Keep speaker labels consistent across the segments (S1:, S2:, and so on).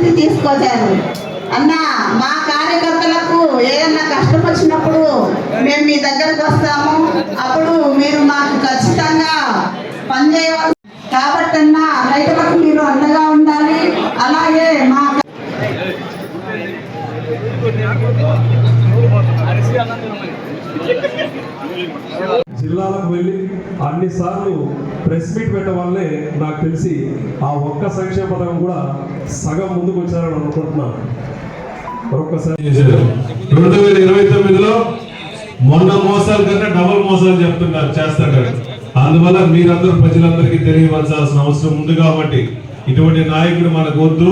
S1: గారు అన్న మా కార్యకర్తలకు ఏదన్నా కష్టం వచ్చినప్పుడు మేము మీ దగ్గరకు వస్తాము. అప్పుడు మీరు మాకు ఖచ్చితంగా పనిచేయవాలి కాబట్టి అన్న రైతులకు మీరు అండగా ఉండాలి అలాగే మా
S2: జిల్లాలకు వెళ్ళి అన్ని సార్లు ప్రెస్ మీట్ పెట్టడం వల్లే నాకు తెలిసి ఆ ఒక్క సంక్షేమ పథకం కూడా సగం ముందుకు వచ్చారని అనుకుంటున్నాను. మరొకసారి
S3: చేశారు. రెండు వేల ఇరవై తొమ్మిదిలో మొన్న మోసాల కన్నా డబల్ మోసాలు చెప్తున్నారు చేస్తారు అందువల్ల మీరందరూ ప్రజలందరికీ తెలియవలసిన అవసరం ఉంది కాబట్టి ఇటువంటి నాయకుడు మనకు వద్దు.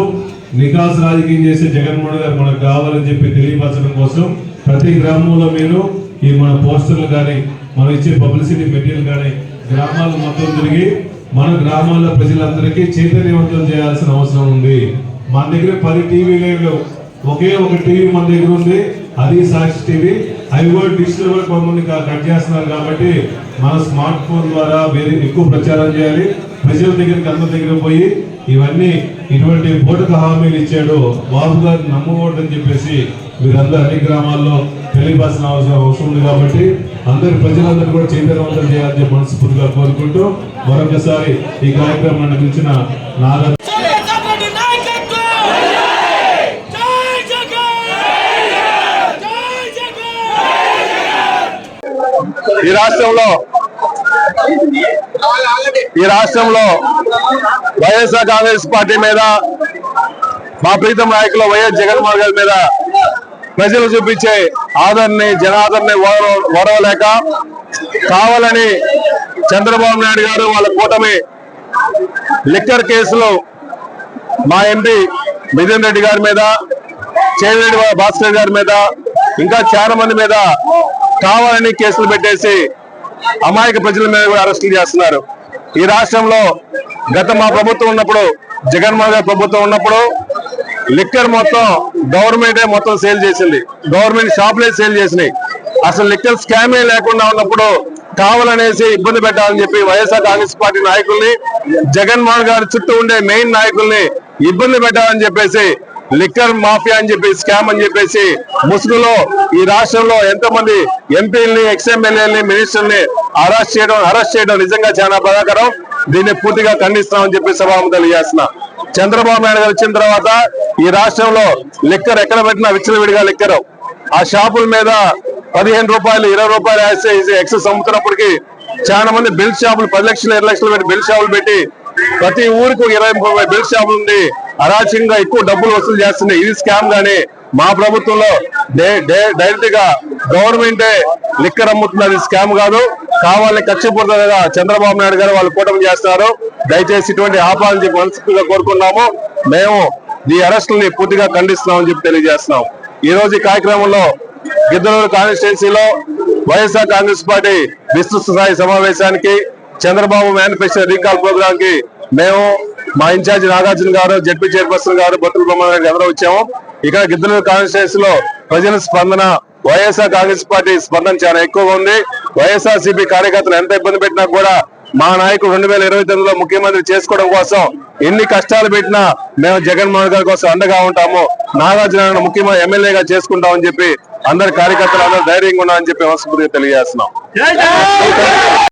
S3: నికాస్ రాజకీయం చేసే జగన్మోహన్ గారు మనకు కావాలని చెప్పి తెలియపరచడం కోసం ప్రతి గ్రామంలో మీరు ఈ మన పోస్టర్లు కానీ మనం ఇచ్చే పబ్లిసిటీ మెటీరియల్ కానీ గ్రామాలు మొత్తం తిరిగి మన గ్రామాల్లో ప్రజలందరికీ చైతన్యవంతం చేయాల్సిన అవసరం ఉంది. మన దగ్గర పది టీవీలు ఒకే ఒక టీవీ మన దగ్గర ఉంది. అది సాక్షి టీవీ. అవి కూడా డిజిటల్ కూడా కొంతమంది కట్ చేస్తున్నారు కాబట్టి మన స్మార్ట్ ఫోన్ ద్వారా వేరే ఎక్కువ ప్రచారం చేయాలి. ప్రజల దగ్గరికి అందరి దగ్గర పోయి ఇవన్నీ ఇటువంటి బోటక హామీలు ఇచ్చాడు బాబు గారు నమ్మకూడదని చెప్పేసి వీరందరూ అన్ని గ్రామాల్లో తెలియపాల్సిన అవసరం అవసరం ఉంది కాబట్టి అందరు ప్రజలందరూ కూడా చైతన్యవంతం చేయాలని మనస్ఫూర్తిగా కోరుకుంటూ మరొకసారి ఈ కార్యక్రమాన్ని పిలిచిన నాగ
S4: ఈ రాష్ట్రంలో ఈ రాష్ట్రంలో వైఎస్ఆర్ కాంగ్రెస్ పార్టీ మీద మా ప్రీతం నాయకులు వైఎస్ జగన్మోహన్ గారి మీద ప్రజలు చూపించే ఆదరణని జనాదరణని ఓడ- ఓడవలేక కావాలని చంద్రబాబు నాయుడు గారు వాళ్ళ కూటమి లిక్కర్ కేసులో మా ఎంపీ మిథున్ రెడ్డి గారి మీద చేవిరెడ్డి భాస్కర్ గారి మీద ఇంకా చాలా మంది మీద కావాలని కేసులు పెట్టేసి అమాయక ప్రజల మీద కూడా అరెస్టులు చేస్తున్నారు. ఈ రాష్ట్రంలో గత మా ప్రభుత్వం ఉన్నప్పుడు జగన్మోహన్ గారి ప్రభుత్వం ఉన్నప్పుడు లిక్కర్ మొత్తం గవర్నమెంటే మొత్తం సేల్ చేసింది. గవర్నమెంట్ షాపులే సేల్ చేసినాయి. అసలు లిక్కర్ స్కామే లేకుండా ఉన్నప్పుడు కావాలనేసి ఇబ్బంది పెట్టాలని చెప్పి వైఎస్ఆర్ కాంగ్రెస్ పార్టీ నాయకుల్ని జగన్మోహన్ గారి చుట్టూ ఉండే మెయిన్ నాయకుల్ని ఇబ్బంది పెట్టాలని చెప్పేసి లిక్కర్ మాఫియా అని చెప్పి స్కామ్ అని చెప్పేసి ముసుగులో ఈ రాష్ట్రంలో ఎంతో మంది ఎంపీలని ఎక్స్ఎమ్మెల్యేలని మినిస్టర్ని అరెస్ట్ చేయడం అరెస్ట్ చేయడం నిజంగా చాలా బాధాకరం. దీన్ని పూర్తిగా ఖండిస్తామని చెప్పి సభాము తెలియజేస్తున్నా. చంద్రబాబు నాయుడు గారు వచ్చిన తర్వాత ఈ రాష్ట్రంలో లిక్కర్ ఎక్కడ పెట్టినా విచ్చలవిడిగా లిక్కరు. ఆ షాపుల మీద పదిహేను రూపాయలు ఇరవై రూపాయలు వేస్తే ఎక్సెస్ అమ్ముతున్నప్పటికీ చాలా మంది బిల్ షాపులు పది లక్షలు ఇరవై లక్షలు పెట్టి బిల్ షాపులు పెట్టి ప్రతి ఊరికి ఇరవై ముప్పై బిల్ షాపులు ఉంది అరాచకంగా ఎక్కువ డబ్బులు వసూలు చేస్తున్నాయి ఇది స్కామ్ గానీ మా ప్రభుత్వంలో డైరెక్ట్గా గవర్నమెంటే లిక్కర్ అమ్ముతున్నది స్కామ్ కాదు. కావాలని కక్షపూర్తంగా చంద్రబాబు నాయుడు గారు వాళ్ళు కూటమి చేస్తున్నారు. దయచేసి ఇటువంటి ఆపాలని చెప్పి మనస్ఫూర్తిగా కోరుకున్నాము మేము ఈ అరెస్టుల్ని పూర్తిగా ఖండిస్తున్నామని చెప్పి తెలియజేస్తున్నాం. ఈ రోజు ఈ కార్యక్రమంలో గిద్దలూరు కాన్స్టిట్యున్సీలో వైఎస్ఆర్ కాంగ్రెస్ పార్టీ విస్తృత స్థాయి సమావేశానికి చంద్రబాబు మేనిఫెస్టో రీకాల్ ప్రోగ్రామ్కి మేము మా ఇన్ఛార్జ్ నాగార్జున గారు జడ్పీ చైర్పర్సన్ గారు బతుల బ్రహ్మాండ గారు అందరూ వచ్చాము. ఇక్కడ గిద్దలూరు కాన్స్టిట్యున్సీలో ప్రజల స్పందన వైఎస్ఆర్ కాంగ్రెస్ పార్టీ స్పందన చాలా ఎక్కువగా ఉంది. వైఎస్ఆర్ సిపి కార్యకర్తలు ఎంత ఇబ్బంది పెట్టినా కూడా మా నాయకుడు రెండు వేల ఇరవై తొమ్మిదిలో ముఖ్యమంత్రి చేసుకోవడం కోసం ఎన్ని కష్టాలు పెట్టినా మేము జగన్మోహన్ గారి కోసం అండగా ఉంటాము. నాగార్జున ముఖ్యమంత్రి ఎమ్మెల్యేగా చేసుకుంటామని చెప్పి అందరి కార్యకర్తలు అందరూ ధైర్యంగా ఉన్నామని చెప్పి మనస్ఫూర్తిగా తెలియజేస్తున్నాం.